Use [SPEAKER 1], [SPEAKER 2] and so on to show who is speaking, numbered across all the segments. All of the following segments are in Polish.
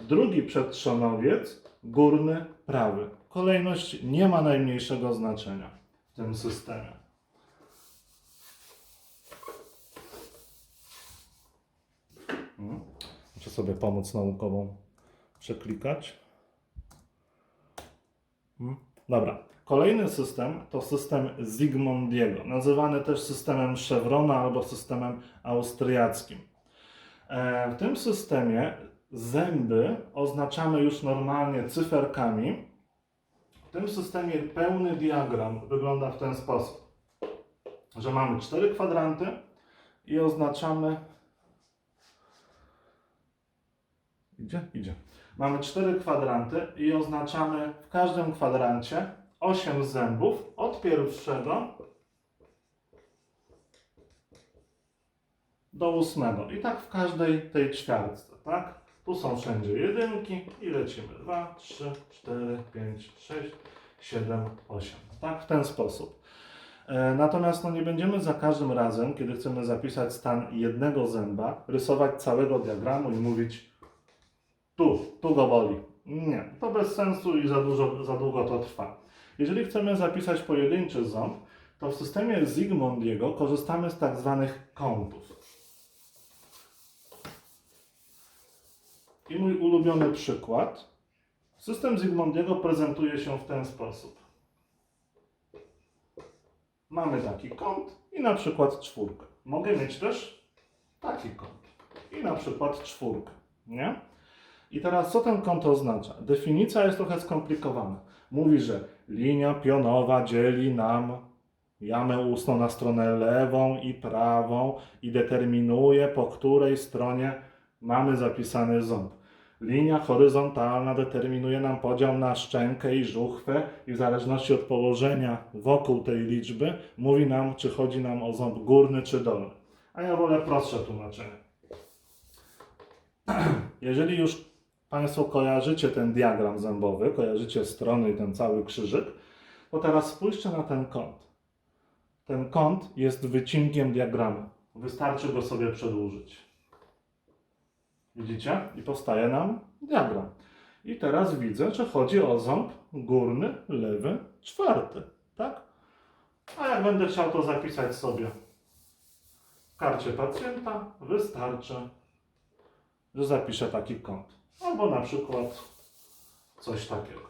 [SPEAKER 1] drugi przedtrzonowiec, górny prawy. Kolejność nie ma najmniejszego znaczenia w tym systemie. Muszę sobie pomoc naukową przeklikać. Mhm. Dobra. Kolejny system to system Zygmundiego, nazywany też systemem Chevrona albo systemem austriackim. E, W tym systemie zęby oznaczamy już normalnie cyferkami. W tym systemie pełny diagram wygląda w ten sposób, że mamy cztery kwadranty i oznaczamy. Idzie? Idzie. Mamy cztery kwadranty i oznaczamy w każdym kwadrancie 8 zębów od pierwszego do ósmego. I tak w każdej tej ćwiartce, tak? Tu są wszędzie jedynki i lecimy. 2, 3, 4, 5, 6, 7, 8. Tak, w ten sposób. E, Natomiast no, nie będziemy za każdym razem, kiedy chcemy zapisać stan jednego zęba, rysować całego diagramu i mówić tu, tu go boli. Nie, to bez sensu i za, dużo, za długo to trwa. Jeżeli chcemy zapisać pojedynczy ząb, to w systemie Zygmundiego korzystamy z tak zwanych kątów. I mój ulubiony przykład. System Zygmundiego prezentuje się w ten sposób. Mamy taki kąt i na przykład czwórkę. Mogę mieć też taki kąt i na przykład czwórkę, nie? I teraz co ten kąt oznacza? Definicja jest trochę skomplikowana. Mówi, że linia pionowa dzieli nam jamę ustną na stronę lewą i prawą i determinuje, po której stronie mamy zapisany ząb. Linia horyzontalna determinuje nam podział na szczękę i żuchwę i w zależności od położenia wokół tej liczby mówi nam, czy chodzi nam o ząb górny czy dolny. A ja wolę prostsze tłumaczenie. Jeżeli już Państwo kojarzycie ten diagram zębowy, kojarzycie strony i ten cały krzyżyk, to teraz spójrzcie na ten kąt. Ten kąt jest wycinkiem diagramu. Wystarczy go sobie przedłużyć. Widzicie? I powstaje nam diagram. I teraz widzę, że chodzi o ząb górny, lewy, czwarty. Tak? A jak będę chciał to zapisać sobie w karcie pacjenta, wystarczy, że zapiszę taki kąt. Albo na przykład coś takiego.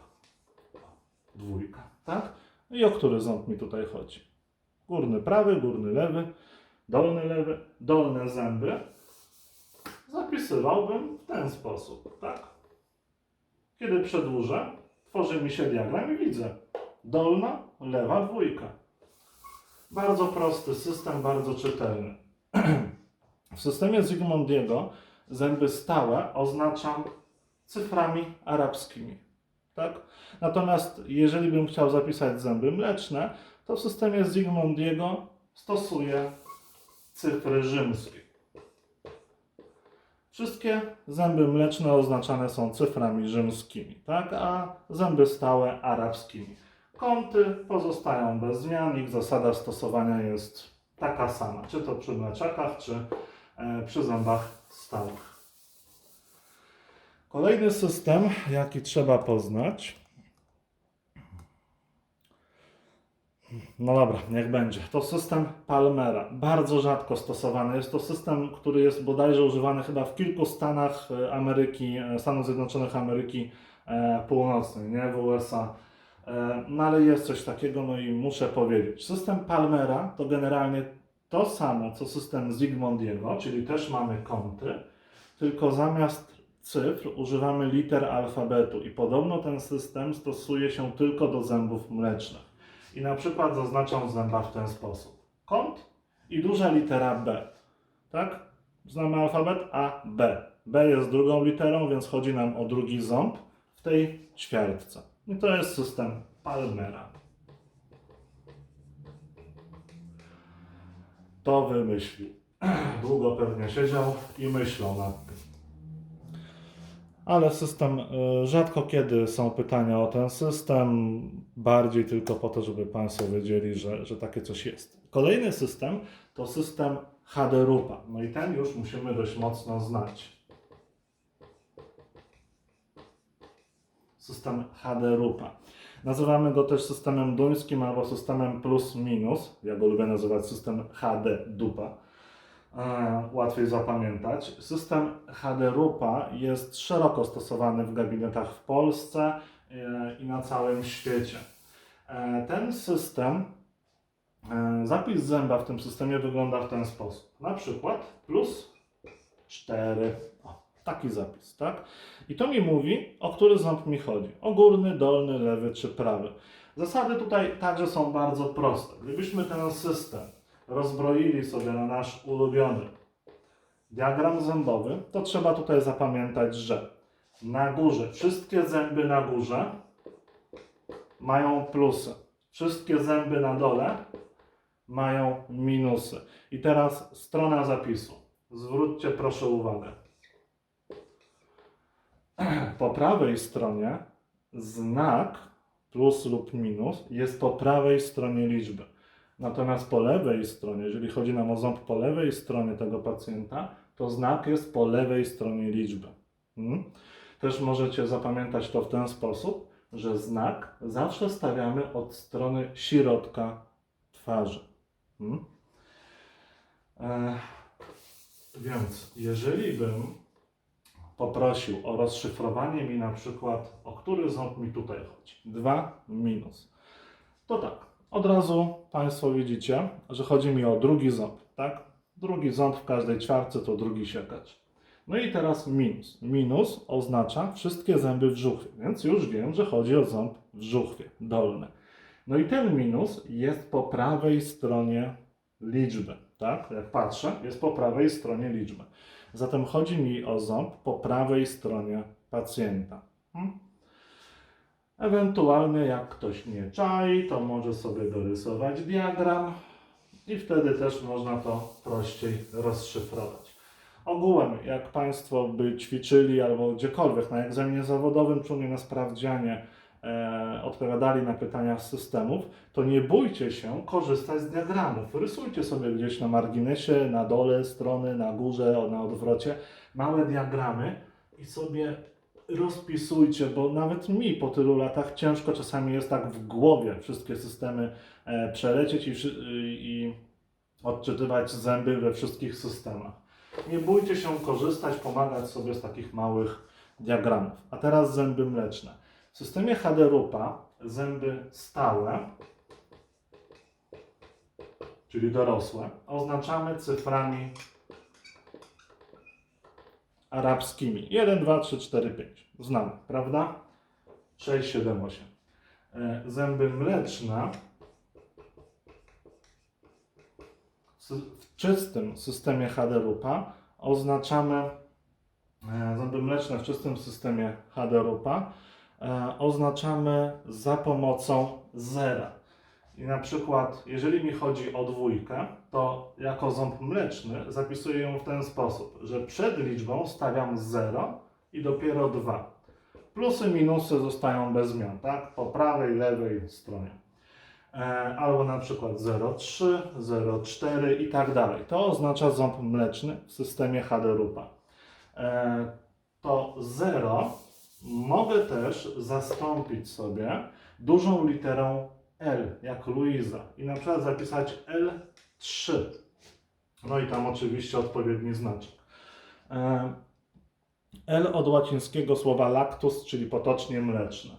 [SPEAKER 1] Dwójka, tak? I o który ząb mi tutaj chodzi? Górny prawy, górny lewy, dolny lewy, dolne zęby. Zapisywałbym w ten sposób, tak? Kiedy przedłużę, tworzy mi się diagram i widzę dolna, lewa dwójka. Bardzo prosty system, bardzo czytelny. W systemie Zygmundiego zęby stałe oznaczam cyframi arabskimi. Tak? Natomiast jeżeli bym chciał zapisać zęby mleczne, to w systemie Zygmundiego stosuję cyfry rzymskie. Wszystkie zęby mleczne oznaczane są cyframi rzymskimi, tak? a zęby stałe arabskimi. Kąty pozostają bez zmian, ich zasada stosowania jest taka sama, czy to przy mleczakach, czy e, przy zębach stałych. Kolejny system, jaki trzeba poznać. No dobra, niech będzie. To system Palmera. Bardzo rzadko stosowany. Jest to system, który jest bodajże używany chyba w kilku stanach e, Ameryki, e, Stanów Zjednoczonych Ameryki e, Północnej, nie w USA. No ale jest coś takiego, no i muszę powiedzieć. System Palmera to generalnie to samo, co system Zygmundiego, czyli też mamy kąty, tylko zamiast cyfr używamy liter alfabetu i podobno ten system stosuje się tylko do zębów mlecznych. I na przykład zaznaczam zęba w ten sposób. Kąt i duża litera B. Tak? Znamy alfabet A, B. B jest drugą literą, więc chodzi nam o drugi ząb w tej ćwiartce. I to jest system Palmera. To wymyślił. Długo pewnie siedział i myślał nad tym. Ale system, y, rzadko kiedy są pytania o ten system, bardziej tylko po to, żeby Państwo wiedzieli, że, że takie coś jest. Kolejny system to system Haderupa. No i ten już musimy dość mocno znać. system HD-RUPA. Nazywamy go też systemem duńskim albo systemem plus-minus. Ja go lubię nazywać system HD-DUPA. E, łatwiej zapamiętać. System HD-RUPA jest szeroko stosowany w gabinetach w Polsce e, i na całym świecie. E, Ten system, e, zapis zęba w tym systemie wygląda w ten sposób. Na przykład plus 4. O, taki zapis, tak? I to mi mówi, o który ząb mi chodzi. O górny, dolny, lewy czy prawy. Zasady tutaj także są bardzo proste. Gdybyśmy ten system rozbroili sobie na nasz ulubiony diagram zębowy, to trzeba tutaj zapamiętać, że na górze, wszystkie zęby na górze mają plusy. Wszystkie zęby na dole mają minusy. I teraz strona zapisu. Zwróćcie proszę uwagę. Po prawej stronie znak plus lub minus jest po prawej stronie liczby. Natomiast po lewej stronie, jeżeli chodzi nam o ząb po lewej stronie tego pacjenta, to znak jest po lewej stronie liczby. Hmm? Też możecie zapamiętać to w ten sposób, że znak zawsze stawiamy od strony środka twarzy. Hmm? E, więc jeżeli bym poprosił o rozszyfrowanie mi na przykład, o który ząb mi tutaj chodzi. 2 minus. To tak, od razu Państwo widzicie, że chodzi mi o drugi ząb, tak? Drugi ząb w każdej ćwiartce to drugi siekacz. No i teraz minus. Minus oznacza wszystkie zęby w żuchwie, więc już wiem, że chodzi o ząb w żuchwie, dolny. No i ten minus jest po prawej stronie liczby, tak? Jak patrzę, jest po prawej stronie liczby. Zatem chodzi mi o ząb po prawej stronie pacjenta. Hmm? Ewentualnie, jak ktoś nie czai, to może sobie dorysować diagram i wtedy też można to prościej rozszyfrować. Ogółem, jak Państwo by ćwiczyli albo gdziekolwiek na egzaminie zawodowym, czy nie na sprawdzianie, e, odpowiadali na pytania z systemów, to nie bójcie się korzystać z diagramów. Rysujcie sobie gdzieś na marginesie, na dole strony, na górze, na odwrocie małe diagramy i sobie rozpisujcie, bo nawet mi po tylu latach ciężko czasami jest tak w głowie wszystkie systemy e, przelecieć i, i odczytywać zęby we wszystkich systemach. Nie bójcie się korzystać, pomagać sobie z takich małych diagramów. A teraz zęby mleczne. W systemie HD-RUPA zęby stałe, czyli dorosłe, oznaczamy cyframi arabskimi. 1, 2, 3, 4, 5. Znamy, prawda? 6, 7, 8. E, Zęby mleczne w czystym systemie HD-RUPA oznaczamy zęby mleczne w czystym systemie HD-RUPA e, oznaczamy za pomocą zera. I na przykład, jeżeli mi chodzi o dwójkę, to jako ząb mleczny zapisuję ją w ten sposób, że przed liczbą stawiam 0 i dopiero 2. Plusy, minusy zostają bez zmian, tak? Po prawej, lewej stronie. E, albo na przykład 0,3, 0,4 i tak dalej. To oznacza ząb mleczny w systemie HD-RUPA. E, to 0 mogę też zastąpić sobie dużą literą L, jak Luiza. I na przykład zapisać L3. No i tam oczywiście odpowiedni znaczek. E, L od łacińskiego słowa lactus, czyli potocznie mleczne.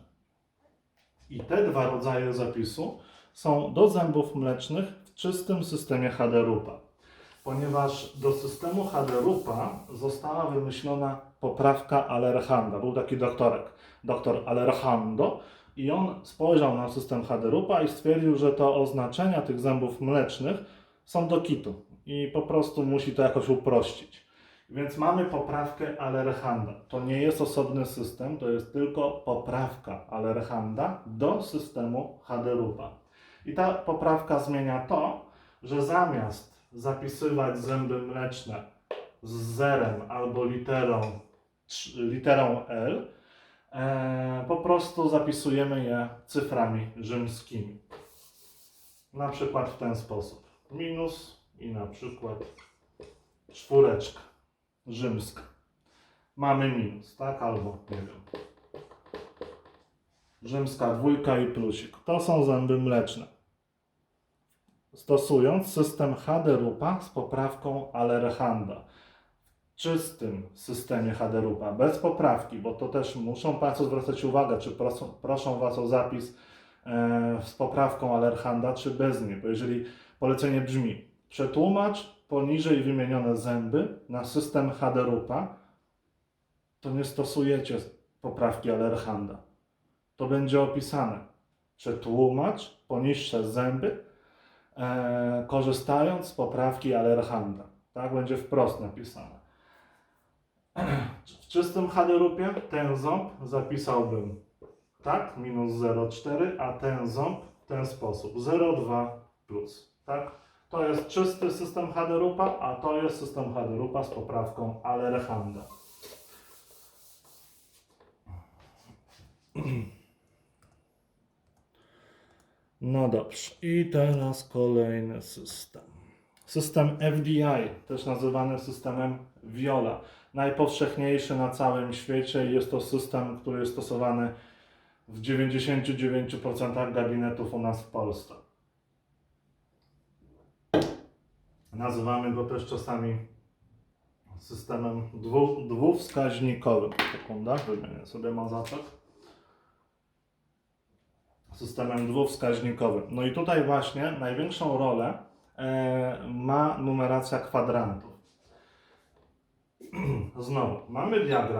[SPEAKER 1] I te dwa rodzaje zapisu są do zębów mlecznych w czystym systemie HD-RUPA. Ponieważ do systemu HD-RUPA została wymyślona poprawka Allerhanda. Był taki doktorek, doktor Allerhando, i on spojrzał na system HD-RUPA i stwierdził, że to oznaczenia tych zębów mlecznych są do kitu i po prostu musi to jakoś uprościć. Więc mamy poprawkę Allerhanda. To nie jest osobny system, to jest tylko poprawka Allerhanda do systemu HD-RUPA. I ta poprawka zmienia to, że zamiast zapisywać zęby mleczne z zerem albo literą, literą L, e, po prostu zapisujemy je cyframi rzymskimi. Na przykład w ten sposób. Minus i na przykład czwóreczka rzymska. Mamy minus, tak? Albo nie wiem. rzymska dwójka i plusik. To są zęby mleczne. Stosując system Haderupa z poprawką Allerhanda. W czystym systemie Haderupa, bez poprawki, bo to też muszą Państwo zwracać uwagę, czy proszą, proszą Was o zapis e, z poprawką Allerhanda, czy bez niej. Bo jeżeli polecenie brzmi przetłumacz poniżej wymienione zęby na system Haderupa, to nie stosujecie poprawki Allerhanda. To będzie opisane. Przetłumacz poniższe zęby, e, korzystając z poprawki Allerhanda. Tak będzie wprost napisane. W czystym Haderupie ten ząb zapisałbym tak, minus 0,4, a ten ząb w ten sposób 0,2 plus. Tak? To jest czysty system Haderupa, a to jest system Haderupa z poprawką Allerhanda. No dobrze. I teraz kolejny system. System FDI, też nazywany systemem Viola. Najpowszechniejszy na całym świecie jest to system, który jest stosowany w 99% gabinetów u nas w Polsce. Nazywamy go też czasami systemem dwu, dwuwskaźnikowym. Sekunda, wymienię sobie mazaczek. Systemem dwuwskaźnikowym. No i tutaj właśnie największą rolę e, ma numeracja kwadrantów. Znowu, mamy diagram.